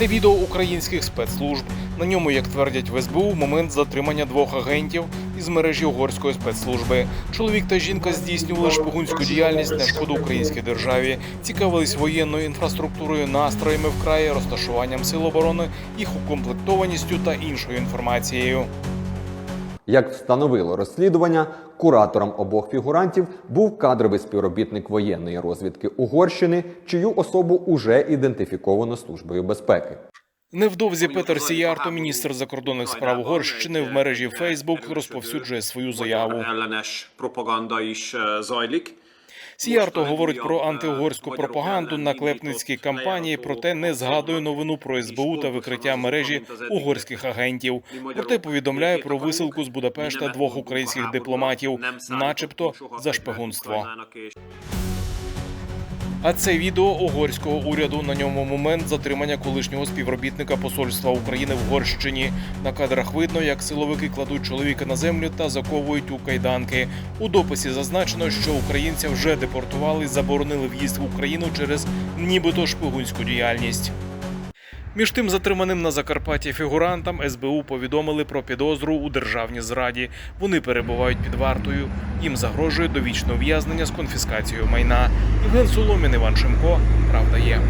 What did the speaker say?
Це відео українських спецслужб. На ньому, як твердять в СБУ, момент затримання двох агентів із мережі угорської спецслужби. Чоловік та жінка здійснювали шпигунську діяльність на шкоду українській державі, цікавились воєнною інфраструктурою, настроями в краї, розташуванням сил оборони, їх укомплектованістю та іншою інформацією. Як встановило розслідування, куратором обох фігурантів був кадровий співробітник воєнної розвідки Угорщини, чию особу уже ідентифіковано службою безпеки. Невдовзі Петер Сіярто, міністр закордонних справ Угорщини, в мережі Фейсбук розповсюджує свою заяву. Сіярто говорить про антиугорську пропаганду на клепницькій кампанії, проте не згадує новину про СБУ та викриття мережі угорських агентів. Проте повідомляє про висилку з Будапешта двох українських дипломатів, начебто за шпигунство. А це відео угорського уряду. На ньому момент затримання колишнього співробітника посольства України в Угорщині. На кадрах видно, як силовики кладуть чоловіка на землю та заковують у кайданки. У дописі зазначено, що українця вже депортували заборонили в'їзд в Україну через нібито шпигунську діяльність. Між тим, затриманим на Закарпатті фігурантам СБУ повідомили про підозру у державній зраді. Вони перебувають під вартою. Їм загрожує довічне ув'язнення з конфіскацією майна. Євген Соломін, Іван Шимко. Правда є.